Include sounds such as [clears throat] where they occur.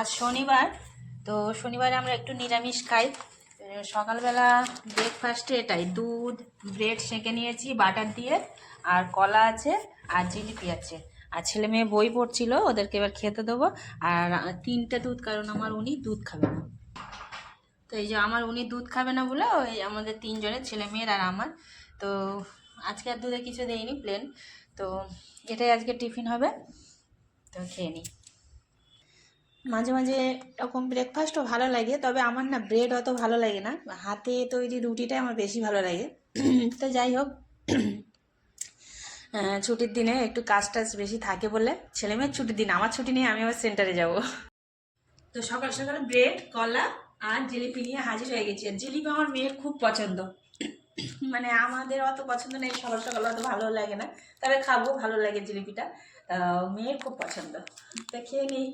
আজ শনিবার, তো শনিবারে আমরা একটু নিরামিষ খাই। সকালবেলা ব্রেকফাস্টে এটাই, দুধ ব্রেড সেঁকে নিয়েছি বাটার দিয়ে, আর কলা আছে, আর জিলিপি আছে। আর ছেলে মেয়ে বই পড়ছিল, ওদেরকে এবার খেতে দেবো। আর তিনটে দুধ, কারণ আমার উনি দুধ খাবে না। তো এই যে আমার উনি দুধ খাবে না বলে, ওই আমাদের তিনজনের ছেলে মেয়ের আর আমার। তো আজকে আর দুধে কিছু দেয়নি প্লেন তো এটাই আজকে টিফিন হবে। তো খেয়ে নিই। মাঝে মাঝে এরকম ব্রেকফাস্টও ভালো লাগে, তবে আমার না ব্রেড অত ভালো লাগে না। হাতে তৈরি রুটিটাই আমার বেশি ভালো লাগে। [clears throat] তো যাই হোক [clears throat] ছুটির দিনে একটু কাজ টাজ বেশি থাকে বলে ছেলে মেয়ের ছুটির দিন, আমার ছুটি নিয়ে আমি আবার সেন্টারে যাব। তো সকাল সকাল ব্রেড কলা আর জিলিপি নিয়ে হাজির হয়ে গেছি। আর জিলিপি আমার মেয়ের খুব পছন্দ। [clears throat] মানে আমাদের অত পছন্দ নেই, সকাল সকাল অত ভালো লাগে না। তবে খাব, ভালো লাগে জিলিপিটা। মেয়ের খুব পছন্দ। তো খেয়ে নিই।